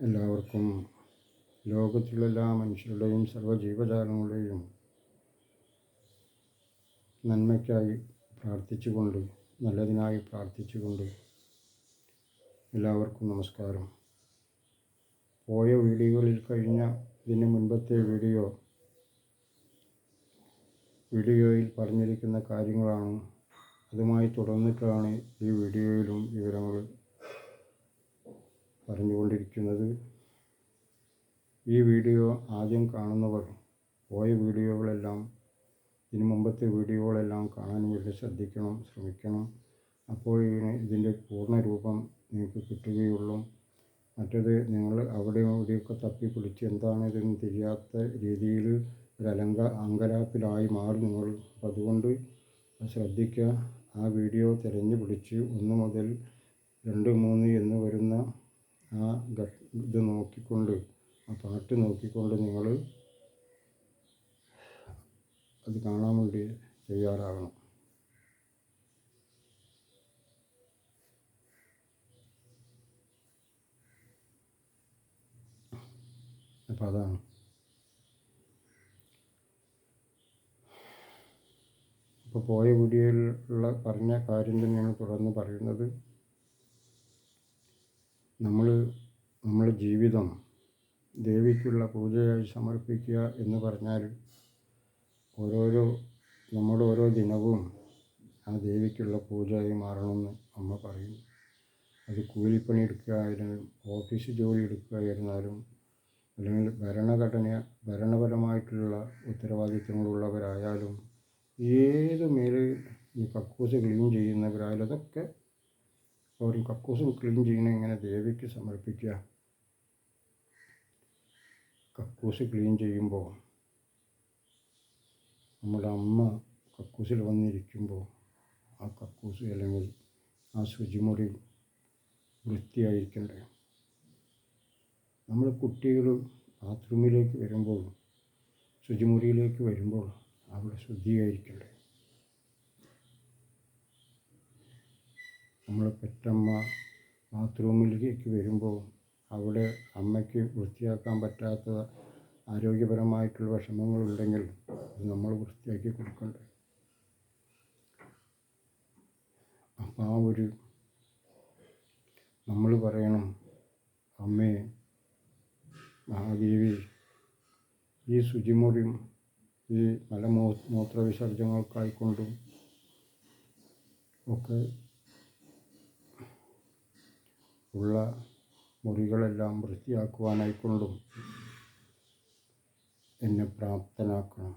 എല്ലാവർക്കും ലോകത്തിലുള്ള എല്ലാ മനുഷ്യരുടെയും സർവജീവജാലങ്ങളുടെയും നന്മയ്ക്കായി പ്രാർത്ഥിച്ചുകൊണ്ട് നല്ലതിനായി പ്രാർത്ഥിച്ചുകൊണ്ട് എല്ലാവർക്കും നമസ്കാരം. പോയ വീഡിയോകളിൽ കഴിഞ്ഞ ഇതിന് മുൻപത്തെ വീഡിയോ വീഡിയോയിൽ പറഞ്ഞിരിക്കുന്ന കാര്യങ്ങളാണ്. അതുമായി തുടർന്നിട്ടാണ് ഈ വീഡിയോയിലും വിവരങ്ങൾ പറഞ്ഞുകൊണ്ടിരിക്കുന്നത് ഈ വീഡിയോ ആദ്യം കാണുന്നവർ പോയ വീഡിയോകളെല്ലാം ഇനി മുമ്പത്തെ വീഡിയോകളെല്ലാം കാണാൻ വേണ്ടി ശ്രദ്ധിക്കണം ശ്രമിക്കണം. അപ്പോൾ ഇതിന്റെ പൂർണ രൂപം നിങ്ങൾക്ക് കിട്ടുകയുള്ളൂ. മറ്റത് നിങ്ങൾ അവിടെ ഇവിടെയൊക്കെ തപ്പി പിടിച്ച് എന്താണിതെന്ന് തിരിയാത്ത രീതിയിൽ ഒരു അലങ്ക അങ്കലാപ്പിലായി മാറി നിങ്ങൾ. അതുകൊണ്ട് ശ്രദ്ധിക്കുക. ആ വീഡിയോ തിരഞ്ഞു പിടിച്ച് ഒന്ന് മുതൽ രണ്ട് മൂന്ന് എന്ന് വരുന്ന ആ ഇത് നോക്കിക്കൊണ്ട് ആ പാട്ട് നോക്കിക്കൊണ്ട് നിങ്ങൾ അത് കാണാൻ വേണ്ടി തയ്യാറാകണം. അപ്പം അതാണ്. ഇപ്പോൾ പോയ വീഡിയോയിലുള്ള പറഞ്ഞ കാര്യം തന്നെയാണ് തുടർന്ന് പറയുന്നത്. നമ്മൾ നമ്മുടെ ജീവിതം ദേവിക്കുള്ള പൂജയായി സമർപ്പിക്കുക എന്ന് പറഞ്ഞാൽ ഓരോരോ നമ്മുടെ ഓരോ ദിനവും ആ ദേവിക്കുള്ള പൂജയായി മാറണമെന്ന് അമ്മ പറയും. അത് കൂലിപ്പണി എടുക്കുകയായിരുന്നാലും ഓഫീസ് ജോലി എടുക്കുകയായിരുന്നാലും അല്ലെങ്കിൽ ഭരണഘടന ഭരണപരമായിട്ടുള്ള ഉത്തരവാദിത്തങ്ങളുള്ളവരായാലും ഏത് മേൽ ഈ കക്കൂസ് ക്ലീൻ ചെയ്യുന്നവരായാലും അതൊക്കെ ഒരു കക്കൂസും ക്ലീൻ ചെയ്യുന്ന ഇങ്ങനെ ദേവിക്ക് സമർപ്പിക്കുക. കക്കൂസ് ക്ലീൻ ചെയ്യുമ്പോൾ നമ്മുടെ അമ്മ കക്കൂസിൽ വന്നിരിക്കുമ്പോൾ ആ കക്കൂസ് അല്ലെങ്കിൽ ആ ശുചിമുറി വൃത്തിയായിരിക്കണ്ടേ? നമ്മൾ കുട്ടികൾ ബാത്റൂമിലേക്ക് വരുമ്പോൾ ശുചിമുറിയിലേക്ക് വരുമ്പോൾ അവിടെ ശുദ്ധിയായിരിക്കണ്ടേ? നമ്മൾ പെറ്റമ്മ ബാത്റൂമിലേക്ക് വരുമ്പോൾ അവിടെ അമ്മയ്ക്ക് വൃത്തിയാക്കാൻ പറ്റാത്ത ആരോഗ്യപരമായിട്ടുള്ള വിഷമങ്ങളുണ്ടെങ്കിൽ അത് നമ്മൾ വൃത്തിയാക്കി കൊടുക്കണ്ടേ? അപ്പം ആ ഒരു നമ്മൾ പറയണം അമ്മേ മഹാദേവി ഈ ശുചിമുറിയും ഈ മലമൂ മൂത്ര വിസർജനങ്ങൾക്കായിക്കൊണ്ടും ഒക്കെ ഉള്ള മുറികളെല്ലാം വൃത്തിയാക്കുവാനായിക്കൊണ്ടും എന്നെ പ്രാപ്തനാക്കണം.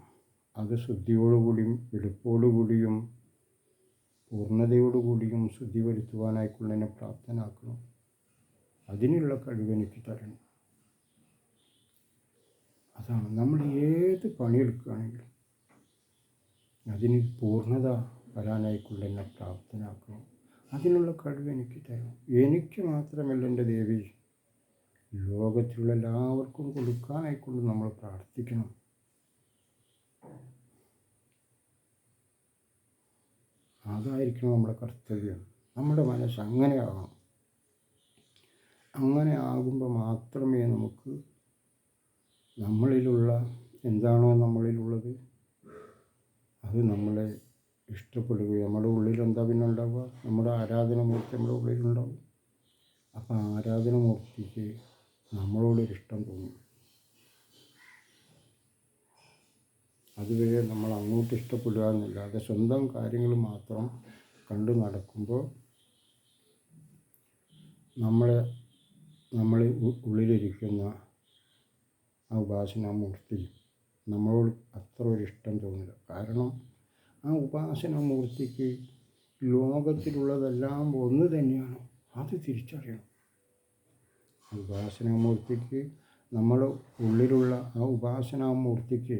അത് ശുദ്ധിയോടുകൂടിയും വെളുപ്പോടുകൂടിയും പൂർണതയോടുകൂടിയും ശുദ്ധി വരുത്തുവാനായിക്കൊണ്ട് എന്നെ പ്രാപ്തനാക്കണം. അതിനുള്ള കഴിവ് എനിക്ക് തരണം. അതാണ് നമ്മൾ ഏത് പണിയെടുക്കുകയാണെങ്കിലും അതിന് പൂർണത വരാനായിക്കൊണ്ട് എന്നെ പ്രാപ്തനാക്കണം. അതിനുള്ള കഴിവ് എനിക്ക് തരണം. എനിക്ക് മാത്രമല്ല എന്റെ ദേവി ലോകത്തിലുള്ള എല്ലാവർക്കും കൊടുക്കാനായിക്കൊണ്ട് നമ്മൾ പ്രാർത്ഥിക്കണം. അതായിരിക്കണം നമ്മുടെ കർത്തവ്യം. നമ്മുടെ മനസ്സ് അങ്ങനെ ആകണം. അങ്ങനെ ആകുമ്പോൾ മാത്രമേ നമുക്ക് നമ്മളിലുള്ള എന്താണോ നമ്മളിലുള്ളത് അത് നമ്മളെ ഇഷ്ടപ്പെടുകയും നമ്മുടെ ഉള്ളിൽ എന്താ പിന്നെ ഉണ്ടാവുക? നമ്മുടെ ആരാധനമൂർത്തി നമ്മുടെ ഉള്ളിലുണ്ടാവും. അപ്പം ആരാധനമൂർത്തിക്ക് നമ്മളോടൊരു ഇഷ്ടം തോന്നും. അതുവരെ നമ്മൾ അങ്ങോട്ട് ഇഷ്ടപ്പെടുക എന്നല്ലാതെ സ്വന്തം കാര്യങ്ങൾ മാത്രം കണ്ടു നടക്കുമ്പോൾ നമ്മളെ നമ്മളെ ഉള്ളിലിരിക്കുന്ന ആ ഉപാസനാമൂർത്തി നമ്മളോട് അത്ര ഒരു ഇഷ്ടം തോന്നില്ല. കാരണം ആ ഉപാസനാമൂർത്തിക്ക് ലോകത്തിലുള്ളതെല്ലാം ഒന്ന് തന്നെയാണ്. അത് തിരിച്ചറിയണം. ഉപാസനാമൂർത്തിക്ക് നമ്മൾ ഉള്ളിലുള്ള ആ ഉപാസനാമൂർത്തിക്ക്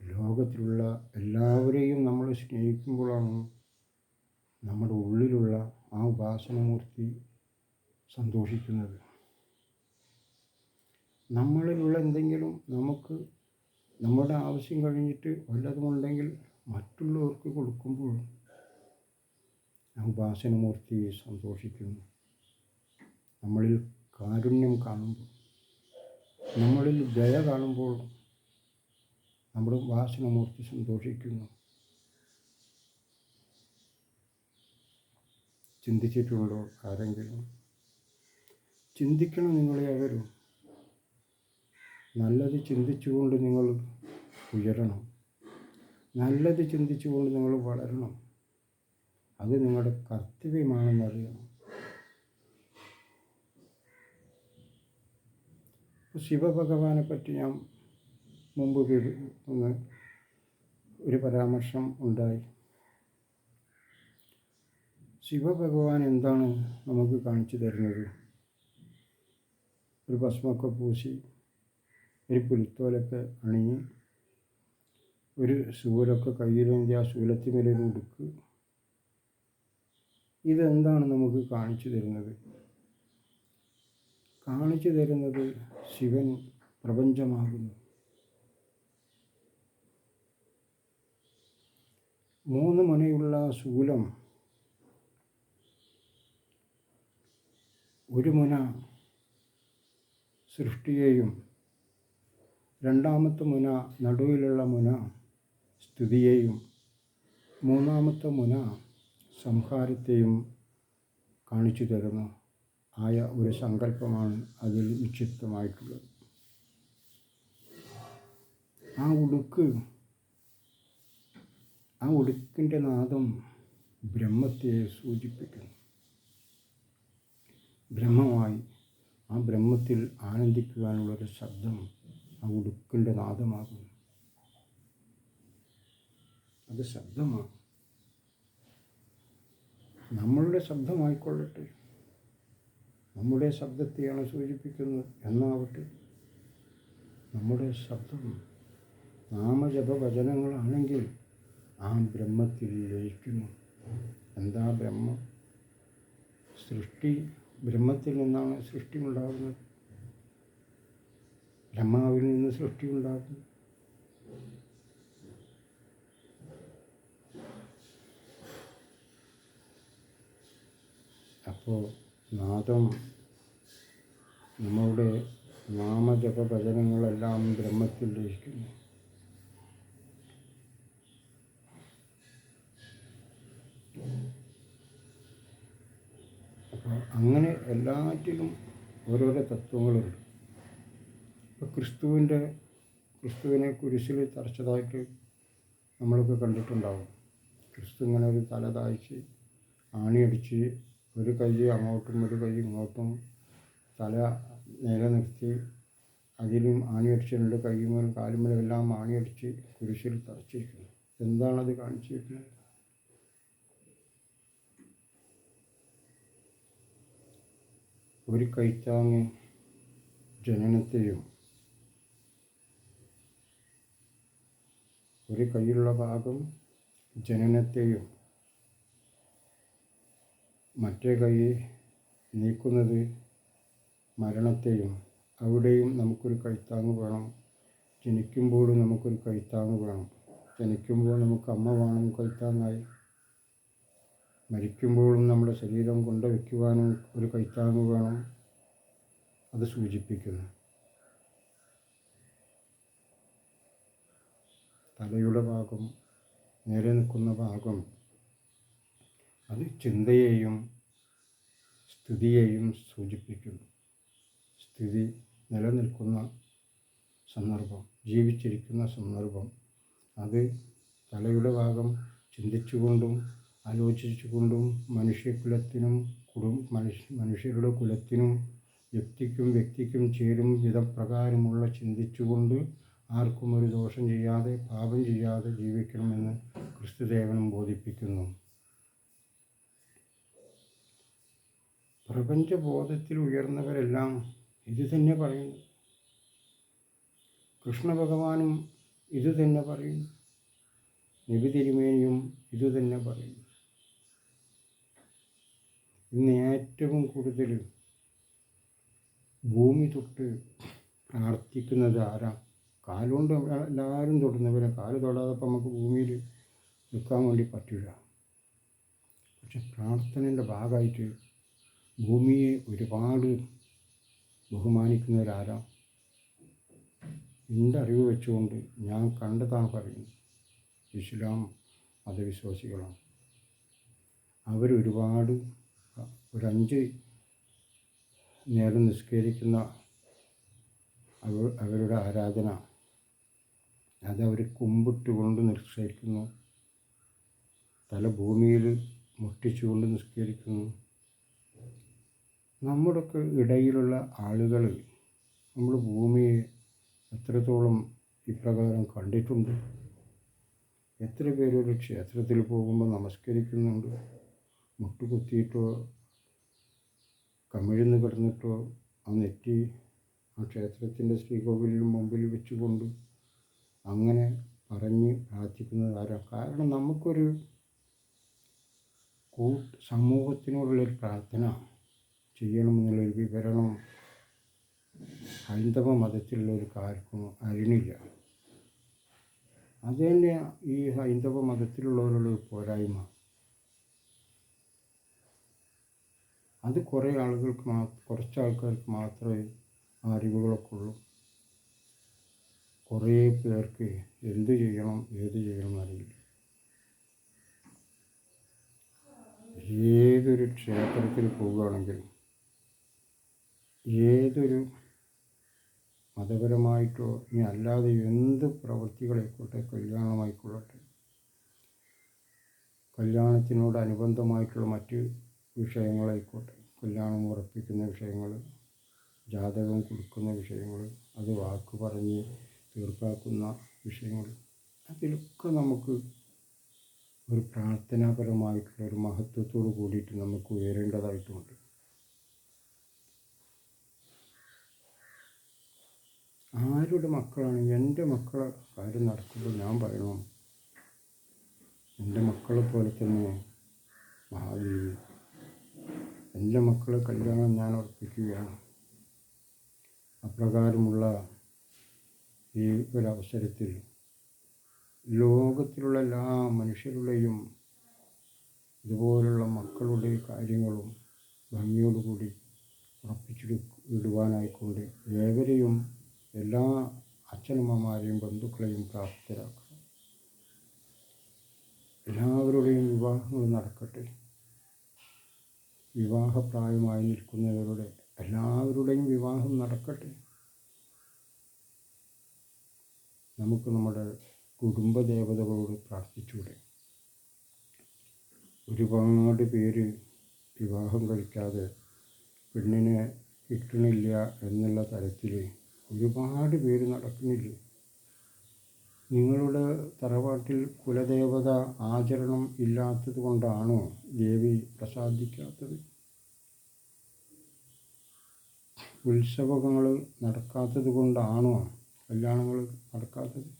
ലോകത്തിലുള്ള എല്ലാവരെയും നമ്മൾ സ്നേഹിക്കുമ്പോഴാണ് നമ്മുടെ ഉള്ളിലുള്ള ആ ഉപാസനമൂർത്തി സന്തോഷിക്കുന്നത്. നമ്മളിലുള്ള എന്തെങ്കിലും നമുക്ക് നമ്മുടെ ആവശ്യം കഴിഞ്ഞിട്ട് വല്ലതുമുണ്ടെങ്കിൽ മറ്റുള്ളവർക്ക് കൊടുക്കുമ്പോൾ ആ ഉപാസനമൂർത്തി സന്തോഷിക്കുന്നു. നമ്മളിൽ കാരുണ്യം കാണുമ്പോൾ നമ്മളിൽ ദയ കാണുമ്പോൾ നമ്മൾ വാസനമൂർത്തി സന്തോഷിക്കുന്നു. ചിന്തിച്ചിട്ടുണ്ടോ ആരെങ്കിലും ചിന്തിക്കണം നിങ്ങളെ അവരും. നല്ലത് ചിന്തിച്ചുകൊണ്ട് നിങ്ങൾ ഉയരണം. നല്ലത് ചിന്തിച്ചുകൊണ്ട് നിങ്ങൾ വളരണം. അത് നിങ്ങളുടെ കർത്തവ്യമാണെന്നറിയണം ഇപ്പോൾ ശിവഭഗവാനെ പറ്റി ഞാൻ മുമ്പ് ഒന്ന് ഒരു പരാമർശം ഉണ്ടായി. ശിവഭഗവാൻ എന്താണ് നമുക്ക് കാണിച്ചു തരുന്നത്? ഒരു ഭസ്മൊക്കെ പൂശി ഒരു പുലിത്തോലൊക്കെ അണിഞ്ഞ് ഒരു ശൂലൊക്കെ കയ്യിലേന്തി ആ ശൂലത്തിന്മേലൊരു ഉടുക്ക്. ഇതെന്താണ് നമുക്ക് കാണിച്ചു തരുന്നത്? കാണിച്ചു തരുന്നത് ശിവൻ പ്രപഞ്ചമാകുന്നു. മൂന്ന് മുനയുള്ള ശൂലം. ഒരു മുന സൃഷ്ടിയെയും രണ്ടാമത്തെ മുന നടുവിലുള്ള മുന സ്തുതിയെയും മൂന്നാമത്തെ മുന സംഹാരത്തെയും കാണിച്ചു തരുന്ന. ആയ ഒരു സങ്കല്പമാണ് അതിൽ നിക്ഷിപ്തമായിട്ടുള്ളത്. ആ ഉടുക്ക് ആ ഉടുക്കിന്റെ നാദം ബ്രഹ്മത്തെ സൂചിപ്പിക്കുന്നു. ബ്രഹ്മമായി ആ ബ്രഹ്മത്തിൽ ആനന്ദിക്കുവാനുള്ളൊരു ശബ്ദം ആ ഉടുക്കിന്റെ നാദമാകുന്നു. അത് ശബ്ദമാണ്. നമ്മളുടെ ശബ്ദമായിക്കൊള്ളട്ടെ. നമ്മുടെ ശബ്ദത്തെയാണ് സൂചിപ്പിക്കുന്നത് എന്നാവട്ടെ. നമ്മുടെ ശബ്ദം നാമജപ വചനങ്ങളാണെങ്കിൽ ആ ബ്രഹ്മത്തിൽ ലയിക്കുന്നു. എന്താ ബ്രഹ്മം? സൃഷ്ടി ബ്രഹ്മത്തിൽ നിന്നാണ് സൃഷ്ടി ഉണ്ടാകുന്നത് ബ്രഹ്മാവിൽ നിന്ന് സൃഷ്ടി ഉണ്ടാകുന്നു അപ്പോൾ നാദം നമ്മളുടെ നാമജപ ഭജനങ്ങളെല്ലാം ബ്രഹ്മത്തിൽ ലയിക്കുന്നു. അങ്ങനെ എല്ലാറ്റിലും ഓരോരോ തത്വങ്ങളുണ്ട്. ഇപ്പോൾ ക്രിസ്തുവിന്റെ ക്രിസ്തുവിനെ കുരിശിൽ തറച്ചതായിട്ട് നമ്മളൊക്കെ കണ്ടിട്ടുണ്ടാവും. ക്രിസ്തു ഇങ്ങനെ ഒരു തല താഴ്ച ആണിയടിച്ച് ഒരു കൈ അങ്ങോട്ടും ഒരു കൈ ഇങ്ങോട്ടും തല നേരെ നിർത്തി അതിലും ആണിയടിച്ചിട്ടുണ്ട് കൈമേലും കാലുമേലും എല്ലാം ആണിയടിച്ച് കുരിശിൽ തറച്ചിരിക്കുന്നു. എന്താണത് കാണിച്ചിരിക്കുന്നത്? ഒരു കൈത്താങ്ങ് ജനനത്തെയും ഒരു കൈയിലുള്ള ഭാഗം ജനനത്തെയും മറ്റേ കൈ നീക്കുന്നത് മരണത്തെയും അവിടെയും നമുക്കൊരു കൈത്താങ്ങ് വേണം. ജനിക്കുമ്പോഴും നമുക്കൊരു കൈത്താങ്ങ് വേണം. ജനിക്കുമ്പോൾ നമുക്ക് അമ്മ വേണം കൈത്താങ്ങായി. മരിക്കുമ്പോഴും നമ്മുടെ ശരീരം കൊണ്ട് വയ്ക്കുവാനും ഒരു കൈത്താങ്ങ് വേണം. അത് സൂചിപ്പിക്കുന്നു. തലയുടെ ഭാഗം നേരെ നിൽക്കുന്ന ഭാഗം അത് ചിന്തയെയും സ്ഥിതിയെയും സൂചിപ്പിക്കുന്നു. സ്ഥിതി നിലനിൽക്കുന്ന സന്ദർഭം ജീവിച്ചിരിക്കുന്ന സന്ദർഭം. അത് തലയുടെ ഭാഗം ചിന്തിച്ചുകൊണ്ടും ആലോചിച്ചുകൊണ്ടും മനുഷ്യകുലത്തിനും കുടും മനുഷ്യ മനുഷ്യരുടെ കുലത്തിനും വ്യക്തിക്കും വ്യക്തിക്കും ചേരും വിധപ്രകാരമുള്ള ചിന്തിച്ചുകൊണ്ട് ആർക്കും ഒരു ദോഷം ചെയ്യാതെ പാപം ചെയ്യാതെ ജീവിക്കണമെന്ന് ക്രിസ്തുദേവനും ബോധിപ്പിക്കുന്നു. പ്രപഞ്ചബോധത്തിൽ ഉയർന്നവരെല്ലാം ഇത് തന്നെ പറയുന്നു. കൃഷ്ണ ഭഗവാനും ഇത് തന്നെ പറയുന്നു. നബി തിരുമേനിയും ഇത് തന്നെ പറയുന്നു. ഇന്ന് ഏറ്റവും കൂടുതൽ ഭൂമി തൊട്ട് പ്രാർത്ഥിക്കുന്നത് ആരാ? കാലുകൊണ്ട് എല്ലാവരും തൊടുന്നവരെ കാൽ തൊടാതെ ഇപ്പം നമുക്ക് ഭൂമിയിൽ നിൽക്കാൻ വേണ്ടി പറ്റില്ല. പക്ഷെ പ്രാർത്ഥനയുടെ ഭാഗമായിട്ട് ഭൂമിയെ ഒരുപാട് ബഹുമാനിക്കുന്നവരാരാ? എന്റെ അറിവ് വെച്ചുകൊണ്ട് ഞാൻ കണ്ടതാണ് പറയുന്നത്. ഇസ്ലാം മതവിശ്വാസികളാണ്. അവരൊരുപാട് ഒരഞ്ച് നേരം നിസ്കരിക്കുന്ന അവ അവരുടെ ആരാധന. അതവർ കുമ്പിട്ടുകൊണ്ട് നിസ്കരിക്കുന്നു. തല ഭൂമിയിൽ മുട്ടിച്ചുകൊണ്ട് നിസ്കരിക്കുന്നു. നമ്മുടെയൊക്കെ ഇടയിലുള്ള ആളുകൾ നമ്മൾ ഭൂമിയെ എത്രത്തോളം ഇപ്രകാരം കണ്ടിട്ടുണ്ട് എത്ര പേരൊരു ക്ഷേത്രത്തിൽ പോകുമ്പോൾ നമസ്കരിക്കുന്നുണ്ട് മുട്ടുകുത്തിയിട്ടോ കമിഴ്ന്ന് കിടന്നിട്ടോ ആ നെറ്റി ആ ക്ഷേത്രത്തിന്റെ ശ്രീകോവിലിന് മുമ്പിൽ വെച്ചുകൊണ്ട് അങ്ങനെ പറഞ്ഞ് പ്രാർത്ഥിക്കുന്നത് ആരാ? കാരണം നമുക്കൊരു കൂട്ട് സമൂഹത്തിനോടുള്ളൊരു പ്രാർത്ഥന. ചെയ്യണമെന്നുള്ളൊരു വിവരണം ഹൈന്ദവ ഒരു അറിയണില്ല അത് തന്നെ ഈ ഹൈന്ദവ മതത്തിലുള്ളവരുടെ ഒരു പോരായ്മ. അത് കുറേ ആളുകൾക്ക് മാ കുറച്ച് ആൾക്കാർക്ക് മാത്രമേ അറിവുകളൊക്കെ ഉള്ളൂ. കുറേ പേർക്ക് എന്ത് ചെയ്യണം ഏത് ചെയ്യണം എന്നറിയില്ല. ഏതൊരു ക്ഷേത്രത്തിൽ പോവുകയാണെങ്കിലും ഏതൊരു മതപരമായിട്ടോ ഇനി അല്ലാതെ എന്ത് പ്രവൃത്തികളായിക്കോട്ടെ കല്യാണമായിക്കൊള്ളട്ടെ. കല്യാണത്തിനോടനുബന്ധമായിട്ടുള്ള മറ്റ് വിഷയങ്ങളായിക്കോട്ടെ. കല്യാണം ഉറപ്പിക്കുന്ന വിഷയങ്ങൾ ജാതകം കൊടുക്കുന്ന വിഷയങ്ങൾ അത് വാക്ക് പറഞ്ഞ് തീർപ്പാക്കുന്ന വിഷയങ്ങൾ അതിലൊക്കെ നമുക്ക് ഒരു പ്രാർത്ഥനാപരമായിട്ടുള്ള ഒരു മഹത്വത്തോട് കൂടിയിട്ട് നമുക്ക് ഉയരേണ്ടതായിട്ടുമുണ്ട് ആരുടെ മക്കളാണ്? എന്റെ മക്കളെ കാര്യം നടക്കുമ്പോൾ ഞാൻ പറയണം? എന്റെ മക്കളെ പോലെ തന്നെ ഭാവി. എന്റെ മക്കളെ കല്യാണം ഞാൻ ഉറപ്പിക്കുകയാണ്. അപ്രകാരമുള്ള ഈ ഒരവസരത്തിൽ ലോകത്തിലുള്ള എല്ലാ മനുഷ്യരുടെയും ഇതുപോലുള്ള മക്കളുടെ കാര്യങ്ങളും ഭംഗിയോടുകൂടി ഉറപ്പിച്ചു ഇടുവാനായിക്കൊണ്ട് ഏവരെയും എല്ലാ അച്ഛനമ്മമാരെയും ബന്ധുക്കളെയും പ്രാപ്തരാക്കണം എല്ലാവരുടെയും വിവാഹങ്ങൾ നടക്കട്ടെ. വിവാഹപ്രായമായി നിൽക്കുന്നവരുടെ എല്ലാവരുടെയും വിവാഹം നടക്കട്ടെ. നമുക്ക് നമ്മുടെ കുടുംബദേവതകളോട് പ്രാർത്ഥിച്ചൂടെ ഒരുപാട് പേര് വിവാഹം കഴിക്കാതെ പെണ്ണിനെ കിട്ടണില്ല എന്നുള്ള തരത്തിൽ ഒരുപാട് പേര് നടക്കുന്നില്ലേ നിങ്ങളുടെ തറവാട്ടിൽ കുലദേവത ആചരണം ഇല്ലാത്തത് കൊണ്ടാണോ ദേവി പ്രസാദിക്കാത്തത്? ഉത്സവങ്ങൾ നടക്കാത്തത് കൊണ്ടാണോ കല്യാണങ്ങൾ നടക്കാത്തത്?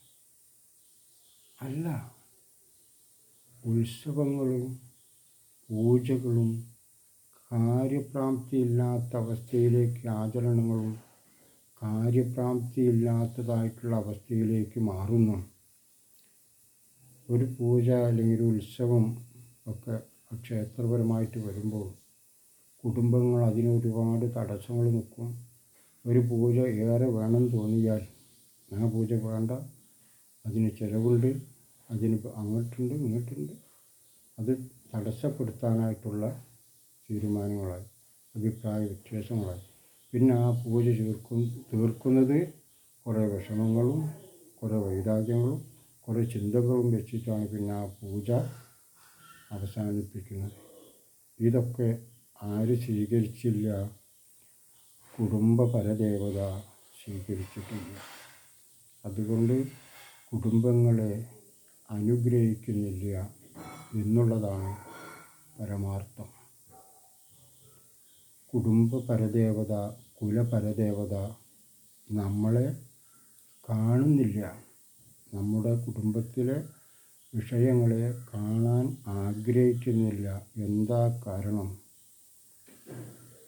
അല്ല ഉത്സവങ്ങളും പൂജകളും കാര്യപ്രാപ്തിയില്ലാത്ത അവസ്ഥയിലേക്ക് ആചരണങ്ങളും കാര്യപ്രാപ്തിയില്ലാത്തതായിട്ടുള്ള അവസ്ഥയിലേക്ക് മാറുന്നു. ഒരു പൂജ അല്ലെങ്കിൽ ഒരു ഉത്സവം ഒക്കെ ക്ഷേത്രപരമായിട്ട് വരുമ്പോൾ കുടുംബങ്ങൾ അതിന് ഒരുപാട് തടസ്സങ്ങൾ നിൽക്കും ഒരു പൂജ ഏറെ വേണം തോന്നിയാൽ ആ പൂജ വേണ്ട അതിന് ചിലവുണ്ട് അതിന് അങ്ങോട്ടുണ്ട് ഇങ്ങോട്ടുണ്ട്. അത് തടസ്സപ്പെടുത്താനായിട്ടുള്ള തീരുമാനങ്ങളായി അഭിപ്രായ വ്യത്യാസങ്ങളായി. പിന്നെ ആ പൂജ തീർക്കും തീർക്കുന്നത് കുറേ വിഷമങ്ങളും കുറേ വൈരാഗ്യങ്ങളും കുറേ ചിന്തകളും വെച്ചിട്ടാണ് പിന്നെ ആ പൂജ അവസാനിപ്പിക്കുന്നത്. ഇതൊക്കെ ആര് സ്വീകരിച്ചില്ല കുടുംബ പരദേവത സ്വീകരിച്ചിട്ടില്ല. അതുകൊണ്ട് കുടുംബങ്ങളെ അനുഗ്രഹിക്കുന്നില്ല എന്നുള്ളതാണ് പരമാർത്ഥം. കുടുംബ പരദേവത കുലപരദേവത നമ്മളെ കാണുന്നില്ല. നമ്മുടെ കുടുംബത്തിലെ വിഷയങ്ങളെ കാണാൻ ആഗ്രഹിക്കുന്നില്ല. എന്താ കാരണം?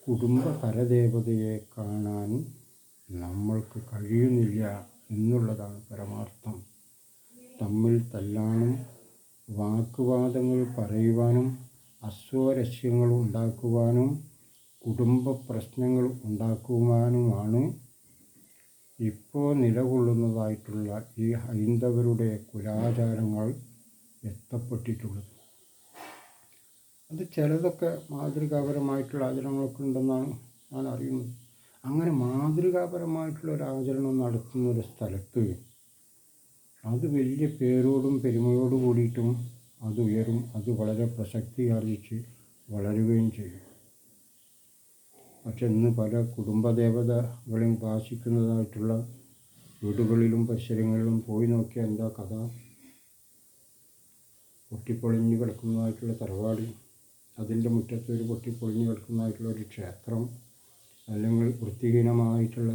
കുടുംബ പരദേവതയെ കാണാൻ നമ്മൾക്ക് കഴിയുന്നില്ല എന്നുള്ളതാണ് പരമാർത്ഥം. തമ്മിൽ തല്ലാനും വാക്കുവാദങ്ങൾ പറയുവാനും അസ്വരസ്യങ്ങൾ ഉണ്ടാക്കുവാനും കുടുംബ പ്രശ്നങ്ങൾ ഉണ്ടാക്കുവാനുമാണ് ഇപ്പോൾ നിലകൊള്ളുന്നതായിട്ടുള്ള ഈ ഹൈന്ദവരുടെ കുലാചാരങ്ങൾ എത്തപ്പെട്ടിട്ടുള്ളത്. അത് ചിലതൊക്കെ മാതൃകാപരമായിട്ടുള്ള ആചരണങ്ങളൊക്കെ ഉണ്ടെന്നാണ് ഞാൻ അറിയുന്നത്. അങ്ങനെ മാതൃകാപരമായിട്ടുള്ള ഒരു ആചരണം നടത്തുന്ന ഒരു സ്ഥലത്ത് അത് വലിയ പേരോടും പെരുമയോടും കൂടിയിട്ടും അത് ഉയരും അത് വളരെ പ്രസക്തി ആർജിച്ച് വളരുകയും ചെയ്യും. പക്ഷെ ഇന്ന് പല കുടുംബദേവതകളെയും ഉപാസിക്കുന്നതായിട്ടുള്ള വീടുകളിലും പരിസരങ്ങളിലും പോയി നോക്കിയാൽ എന്താ കഥ? പൊട്ടിപ്പൊളിഞ്ഞ് കിടക്കുന്നതായിട്ടുള്ള തറവാട് അതിന്റെ മുറ്റത്ത് ഒരു പൊട്ടിപ്പൊളിഞ്ഞ് കിടക്കുന്നതായിട്ടുള്ള ഒരു ക്ഷേത്രം അല്ലെങ്കിൽ വൃത്തിഹീനമായിട്ടുള്ള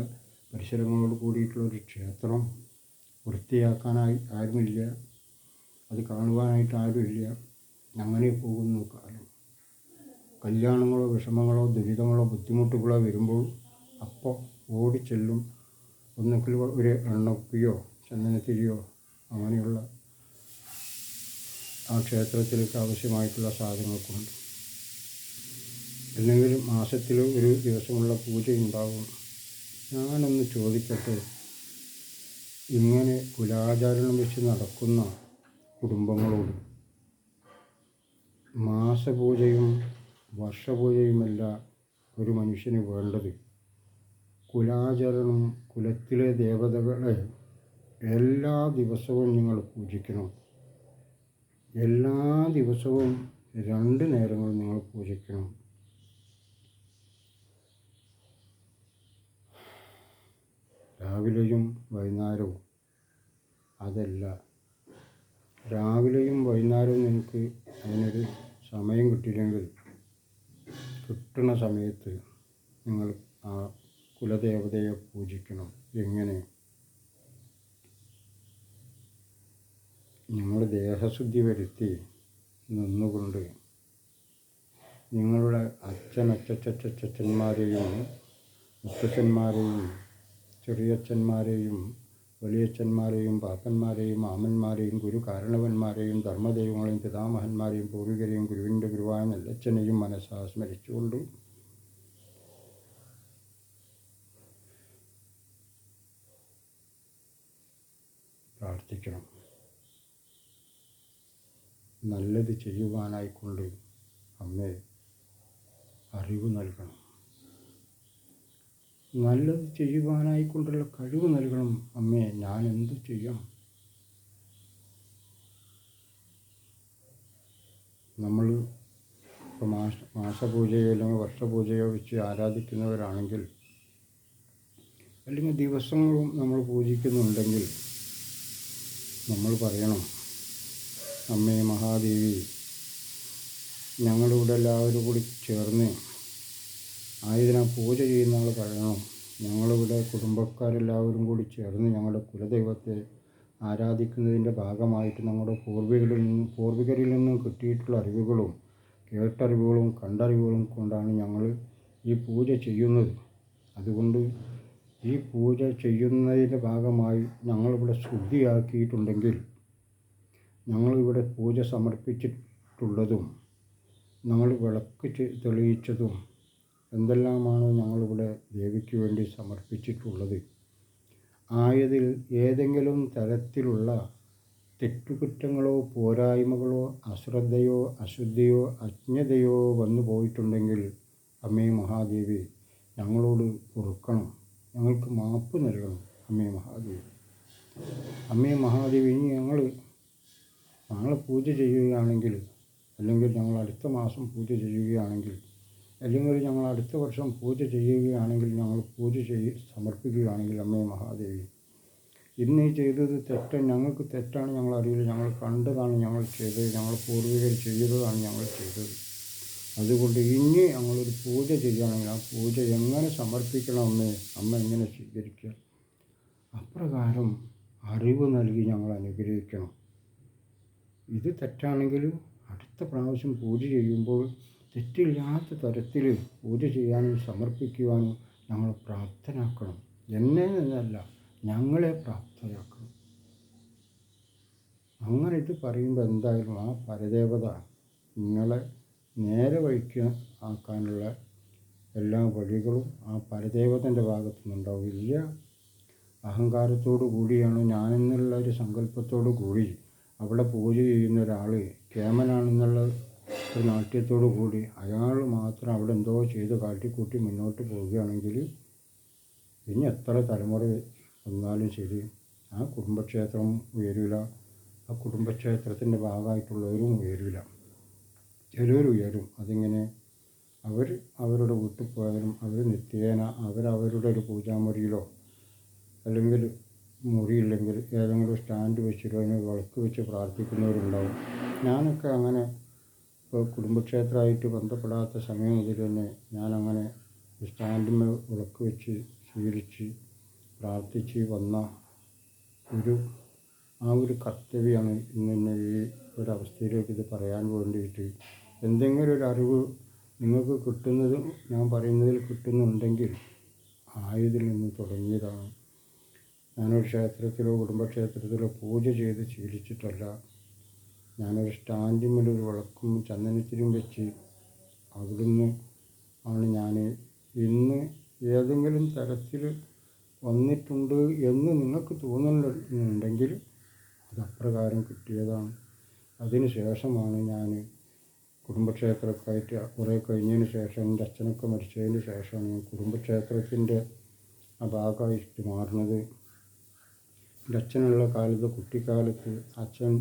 പരിസരങ്ങളോട് കൂടിയിട്ടുള്ള ഒരു ക്ഷേത്രം വൃത്തിയാക്കാനായി ആരുമില്ല അത് കാണുവാനായിട്ട് ആരുമില്ല അങ്ങനെ പോകുന്നു കാലം. കല്യാണങ്ങളോ വിഷമങ്ങളോ ദുരിതങ്ങളോ ബുദ്ധിമുട്ടുകളോ വരുമ്പോൾ അപ്പോൾ ഓടിച്ചെല്ലും. ഒന്നുകിൽ ഒരു എണ്ണക്കുപ്പിയോ ചന്ദനത്തിരിയോ അങ്ങനെയുള്ള ആ ക്ഷേത്രത്തിലേക്ക് ആവശ്യമായിട്ടുള്ള സാധനങ്ങൾ കൊണ്ട് അല്ലെങ്കിൽ മാസത്തിൽ ഒരു ദിവസമുള്ള പൂജ ഉണ്ടാകും ഞാനൊന്ന് ചോദിക്കട്ടെ? ഇങ്ങനെ കുലാചാരണം വെച്ച് നടക്കുന്ന കുടുംബങ്ങളോട് മാസപൂജയും വർഷപൂജയുമല്ല ഒരു മനുഷ്യന് വേണ്ടത്. കുലാചരണം കുലത്തിലെ ദേവതകളെ എല്ലാ ദിവസവും നിങ്ങൾ പൂജിക്കണം. എല്ലാ ദിവസവും രണ്ട് നേരങ്ങൾ നിങ്ങൾ പൂജിക്കണം. രാവിലെയും വൈകുന്നേരവും. അതല്ല രാവിലെയും വൈകുന്നേരവും നിങ്ങൾക്ക് അതിനൊരു സമയം കിട്ടിയില്ലെങ്കിൽ കിട്ടുന്ന സമയത്ത് നിങ്ങൾ ആ കുലദേവതയെ പൂജിക്കണം. എങ്ങനെ? നിങ്ങൾ ദേഹശുദ്ധി വരുത്തി നിന്നുകൊണ്ട് നിങ്ങളുടെ അച്ഛനച്ചച്ചച്ചന്മാരെയും മുത്തച്ഛന്മാരെയും ചെറിയച്ഛന്മാരെയും വലിയച്ഛന്മാരെയും പാപ്പന്മാരെയും മാമന്മാരെയും ഗുരു കാരണവന്മാരെയും ധർമ്മദൈവങ്ങളെയും പിതാമഹന്മാരെയും പൂർവികരെയും ഗുരുവിന്റെ ഗുരുവായ നെല്ലച്ഛനെയും മനസ്സാ സ്മരിച്ചുകൊണ്ട് പ്രാർത്ഥിക്കണം. നല്ലത് ചെയ്യുവാനായിക്കൊണ്ട് അമ്മേ അറിവ് നൽകണം. നല്ലത് ചെയ്യുവാനായിക്കൊണ്ടുള്ള കഴിവ് നൽകണം. അമ്മേ ഞാൻ എന്തു ചെയ്യണം നമ്മൾ ഇപ്പോൾ മാസ മാസപൂജയോ അല്ലെങ്കിൽ വർഷപൂജയോ വെച്ച് ആരാധിക്കുന്നവരാണെങ്കിൽ അല്ലെങ്കിൽ ദിവസങ്ങളും നമ്മൾ പൂജിക്കുന്നുണ്ടെങ്കിൽ നമ്മൾ പറയണം അമ്മേ മഹാദേവി ഞങ്ങളിവിടെ എല്ലാവരും കൂടി ചേർന്ന് ആയതിനാ പൂജ ചെയ്യുന്ന ആൾ പറയണം. ഞങ്ങളിവിടെ കുടുംബക്കാരെല്ലാവരും കൂടി ചേർന്ന് ഞങ്ങളുടെ കുലദൈവത്തെ ആരാധിക്കുന്നതിന്റെ ഭാഗമായിട്ട് ഞങ്ങളുടെ പൂർവികരിൽ നിന്നും പൂർവികരിൽ നിന്നും കിട്ടിയിട്ടുള്ള അറിവുകളും കേട്ടറിവുകളും കണ്ടറിവുകളും കൊണ്ടാണ് ഞങ്ങൾ ഈ പൂജ ചെയ്യുന്നത്. അതുകൊണ്ട് ഈ പൂജ ചെയ്യുന്നതിന്റെ ഭാഗമായി ഞങ്ങളിവിടെ ശുദ്ധിയാക്കിയിട്ടുണ്ടെങ്കിൽ ഞങ്ങളിവിടെ പൂജ സമർപ്പിച്ചിട്ടുള്ളതും ഞങ്ങൾ വിളക്ക് തെളിയിച്ചതും എന്തെല്ലാമാണോ ഞങ്ങളിവിടെ ദേവിക്ക് വേണ്ടി സമർപ്പിച്ചിട്ടുള്ളത്. ആയതിൽ ഏതെങ്കിലും തരത്തിലുള്ള തെറ്റുകുറ്റങ്ങളോ പോരായ്മകളോ അശ്രദ്ധയോ അശുദ്ധിയോ അജ്ഞതയോ വന്നു പോയിട്ടുണ്ടെങ്കിൽ അമ്മേ മഹാദേവി ഞങ്ങളോട് പൊറുക്കണം. ഞങ്ങൾക്ക് മാപ്പ് നൽകണം അമ്മേ മഹാദേവി. അമ്മേ മഹാദേവി ഇനി ഞങ്ങൾ നാളെ പൂജ ചെയ്യുകയാണെങ്കിൽ അല്ലെങ്കിൽ ഞങ്ങൾ അടുത്ത മാസം പൂജ ചെയ്യുകയാണെങ്കിൽ അല്ലെങ്കിൽ ഞങ്ങൾ അടുത്ത വർഷം പൂജ ചെയ്യുകയാണെങ്കിൽ ഞങ്ങൾ പൂജ ചെയ്ത് സമർപ്പിക്കുകയാണെങ്കിൽ അമ്മേ മഹാദേവി. ഇന്ന് ഈ ചെയ്തത് തെറ്റ് ഞങ്ങൾക്ക് തെറ്റാണ് ഞങ്ങൾ അറിയില്ല ഞങ്ങൾ കണ്ടതാണ് ഞങ്ങൾ ചെയ്തത്. ഞങ്ങൾ പൂർവികർ ചെയ്തതാണ് ഞങ്ങൾ ചെയ്തത്. അതുകൊണ്ട് ഇനി ഞങ്ങളൊരു പൂജ ചെയ്യുകയാണെങ്കിൽ ആ പൂജ എങ്ങനെ സമർപ്പിക്കണം അമ്മേ? അമ്മ എങ്ങനെ സ്വീകരിക്കുക അപ്രകാരം അറിവ് നൽകി ഞങ്ങൾ അനുഗ്രഹിക്കണം. ഇത് തെറ്റാണെങ്കിൽ അടുത്ത പ്രാവശ്യം പൂജ ചെയ്യുമ്പോൾ തെറ്റില്ലാത്ത തരത്തിൽ പൂജ ചെയ്യാനും സമർപ്പിക്കുവാനും ഞങ്ങൾ പ്രാപ്തനാക്കണം. എന്നെ എന്നല്ല ഞങ്ങളെ പ്രാപ്തരാക്കണം. അങ്ങനെ ഇത് പറയുമ്പോൾ എന്തായാലും ആ പരദേവത നിങ്ങളെ നേരെ വഴിക്ക് ആക്കാനുള്ള എല്ലാ വഴികളും ആ പരദേവതന്റെ ഭാഗത്തു നിന്നുണ്ടാവും വലിയ അഹങ്കാരത്തോടു കൂടിയാണ് ഞാനെന്നുള്ള ഒരു സങ്കല്പത്തോടു കൂടി അവിടെ പൂജ ചെയ്യുന്ന ഒരാൾ കേമനാണെന്നുള്ള ഒരു നാട്യത്തോടു കൂടി അയാൾ മാത്രം അവിടെ എന്തോ ചെയ്ത് കാട്ടിക്കൂട്ടി മുന്നോട്ട് പോവുകയാണെങ്കിൽ ഇനി എത്ര തലമുറ വന്നാലും ശരി ആ കുടുംബക്ഷേത്രം ഉയരില്ല ആ കുടുംബക്ഷേത്രത്തിന്റെ ഭാഗമായിട്ടുള്ളവരും ഉയരില്ല ചിലർ ഉയരും. അതിങ്ങനെ അവർ അവരുടെ വീട്ടിൽ പോയാലും അവർ നിത്യേന അവരവരുടെ ഒരു പൂജാമുറിയിലോ അല്ലെങ്കിൽ മുറിയില്ലെങ്കിൽ ഏതെങ്കിലും സ്റ്റാൻഡ് വെച്ചിട്ടോ അതിന് വിളക്ക് വെച്ച് പ്രാർത്ഥിക്കുന്നവരുണ്ടാവും. ഞാനൊക്കെ അങ്ങനെ ഇപ്പോൾ കുടുംബക്ഷേത്രമായിട്ട് ബന്ധപ്പെടാത്ത സമയം മുതൽ തന്നെ ഞാനങ്ങനെ സ്റ്റാൻഡിന്മേൽ വിളക്ക് വെച്ച് സ്വീകരിച്ച് പ്രാർത്ഥിച്ച് വന്ന ഒരു ആ ഒരു കർത്തവ്യമാണ് ഇന്ന് എന്നെ ഈ ഒരവസ്ഥയിലേക്ക് ഇത് പറയാൻ വേണ്ടിയിട്ട് എന്തെങ്കിലും ഒരു അറിവ് നിങ്ങൾക്ക് കിട്ടുന്നത് ഞാൻ പറയുന്നതിൽ കിട്ടുന്നുണ്ടെങ്കിൽ ആയതിൽ നിന്ന് തുടങ്ങിയതാണ്. ഞാനൊരു ക്ഷേത്രത്തിലോ കുടുംബക്ഷേത്രത്തിലോ പൂജ ചെയ്ത് ശീലിച്ചിട്ടല്ല. ഞാനൊരു സ്റ്റാൻഡിന്മേൽ ഒരു വിളക്കും ചന്ദനത്തിരിയും വെച്ച് അവിടുന്ന് ആണ് ഞാൻ ഇന്ന് ഏതെങ്കിലും തരത്തിൽ വന്നിട്ടുണ്ട് എന്ന് നിങ്ങൾക്ക് തോന്നുന്നുണ്ടെങ്കിൽ അത് അപ്രകാരം കിട്ടിയതാണ്. അതിന് ശേഷമാണ് ഞാൻ കുടുംബക്ഷേത്രക്കായിട്ട് കുറേ കഴിഞ്ഞതിന് ശേഷം എന്റെ അച്ഛനൊക്കെ മരിച്ചതിന് ശേഷമാണ് ഞാൻ കുടുംബക്ഷേത്രത്തിന്റെ ആ ഭാഗമായിട്ട് മാറുന്നത്. എന്റെ അച്ഛനുള്ള കാലത്ത് കുട്ടിക്കാലത്ത് അച്ഛൻ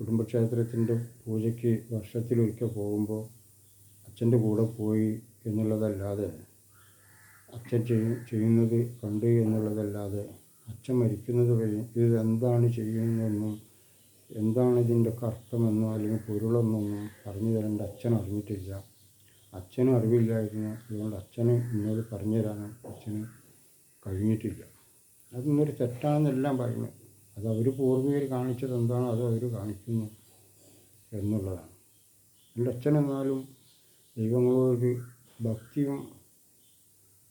കുടുംബക്ഷേത്രത്തിന്റെ പൂജയ്ക്ക് വർഷത്തിലൊരിക്കൽ പോകുമ്പോൾ അച്ഛന്റെ കൂടെ പോയി എന്നുള്ളതല്ലാതെ അച്ഛൻ ചെയ്യ ചെയ്യുന്നത് കണ്ട് എന്നുള്ളതല്ലാതെ അച്ഛൻ മരിക്കുന്നത് വരെ ഇത് എന്താണ് ചെയ്യുന്നതെന്നും എന്താണ് ഇതിന്റെ അർത്ഥമെന്നോ അല്ലെങ്കിൽ പൊരുളെന്നൊന്നും പറഞ്ഞു തരേണ്ട അച്ഛൻ അറിഞ്ഞിട്ടില്ല. അച്ഛനും അറിവില്ലായിരുന്നു. അതുകൊണ്ട് അച്ഛന് എന്നോട് പറഞ്ഞു തരാനും അച്ഛന് കഴിഞ്ഞിട്ടില്ല. അതിന്നൊരു തെറ്റാണെന്നെല്ലാം പറയുന്നു. അത് അവർ പൂർവികർ കാണിച്ചത് എന്താണോ അത് അവർ കാണിക്കുന്നു എന്നുള്ളതാണ്. എന്റെ അച്ഛനെന്നാലും ദൈവങ്ങളോടൊരു ഭക്തിയും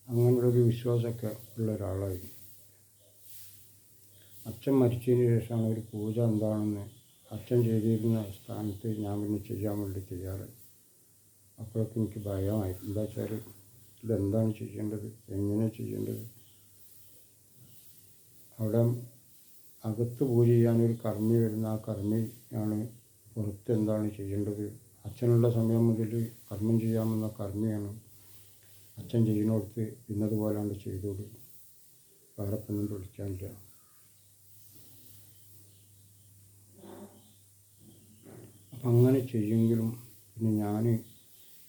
അങ്ങനെയുള്ളൊരു വിശ്വാസമൊക്കെ ഉള്ള ഒരാളായിരുന്നു. അച്ഛൻ മരിച്ചതിന് ശേഷമാണ് ഒരു പൂജ എന്താണെന്ന് അച്ഛൻ ചെയ്തിരുന്ന സ്ഥാനത്ത് ഞാൻ പിന്നെ ചെയ്യാൻ വേണ്ടി തയ്യാറായി. അപ്പോഴൊക്കെ എനിക്ക് ഭയമായി എന്താ വെച്ചാൽ ഇതെന്താണ് ചെയ്യേണ്ടത്? എങ്ങനെ ചെയ്യേണ്ടത്? അവിടെ അകത്ത് പൂജ ചെയ്യാനൊരു കർമ്മി വരുന്ന ആ കർമ്മിയാണ് പുറത്ത് എന്താണ് ചെയ്യേണ്ടത്? അച്ഛനുള്ള സമയം മുതൽ കർമ്മം ചെയ്യാമെന്ന കർമ്മിയാണ് അച്ഛൻ ചെയ്യുന്നിടത്ത് ഇന്നതുപോലാണ്ട് ചെയ്തോളൂ വേറെ ഒന്നും വിളിക്കാനില്ല. അപ്പം അങ്ങനെ ചെയ്യുമെങ്കിലും പിന്നെ ഞാൻ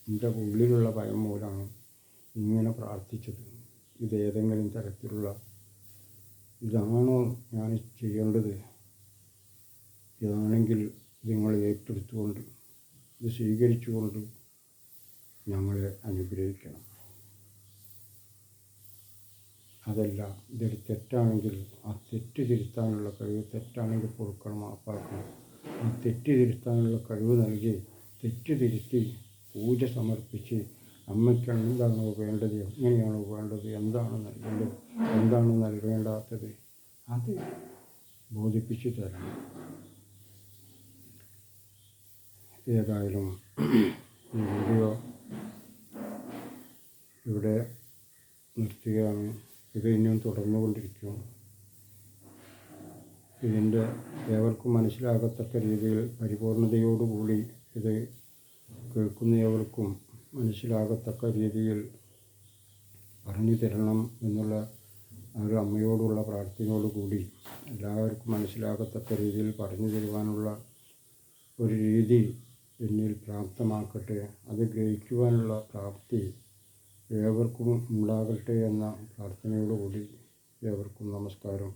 എന്റെ ഉള്ളിലുള്ള ഭയം മൂലമാണ് ഇങ്ങനെ പ്രാർത്ഥിച്ചത്. ഇത് ഏതെങ്കിലും തരത്തിലുള്ള ഇതാണോ ഞാൻ ചെയ്യേണ്ടത്? ഇതാണെങ്കിൽ നിങ്ങൾ ഏറ്റെടുത്തുകൊണ്ട് ഇത് സ്വീകരിച്ചുകൊണ്ട് ഞങ്ങളെ അനുഗ്രഹിക്കണം. അതല്ല ഇതൊരു തെറ്റാണെങ്കിൽ ആ തെറ്റ് തിരുത്താനുള്ള കഴിവ് തെറ്റാണെങ്കിൽ പൊറുക്കണം മാപ്പാക്കണം. ആ തെറ്റ് തിരുത്താനുള്ള കഴിവ് നൽകി തെറ്റ് തിരുത്തി പൂജ സമർപ്പിച്ച് അമ്മയ്ക്ക് എന്താണോ വേണ്ടത് എങ്ങനെയാണോ വേണ്ടത് എന്താണ് നൽകേണ്ടത് എന്താണ് നൽകേണ്ടാത്തത് അത് ബോധിപ്പിച്ചു തരണം. ഏതായാലും ഈ വീഡിയോ ഇവിടെ നിർത്തുകയാണ്. ഇത് ഇനിയും തുടർന്നുകൊണ്ടിരിക്കും. ഇതിന്റെ ഏവർക്കും മനസ്സിലാകത്തക്ക രീതിയിൽ പരിപൂർണതയോടുകൂടി ഇത് കേൾക്കുന്ന ഏവർക്കും മനസ്സിലാകത്തക്ക രീതിയിൽ പറഞ്ഞു തരണം എന്നുള്ള ഒരു അമ്മയോടുള്ള പ്രാർത്ഥനയോടുകൂടി എല്ലാവർക്കും മനസ്സിലാകത്തക്ക രീതിയിൽ പറഞ്ഞു തരുവാനുള്ള ഒരു രീതി എന്നിൽ പ്രാപ്തമാക്കട്ടെ. അത് ഗ്രഹിക്കുവാനുള്ള പ്രാപ്തി ഏവർക്കും ഉണ്ടാകട്ടെ എന്ന പ്രാർത്ഥനയോടുകൂടി ഏവർക്കും നമസ്കാരം.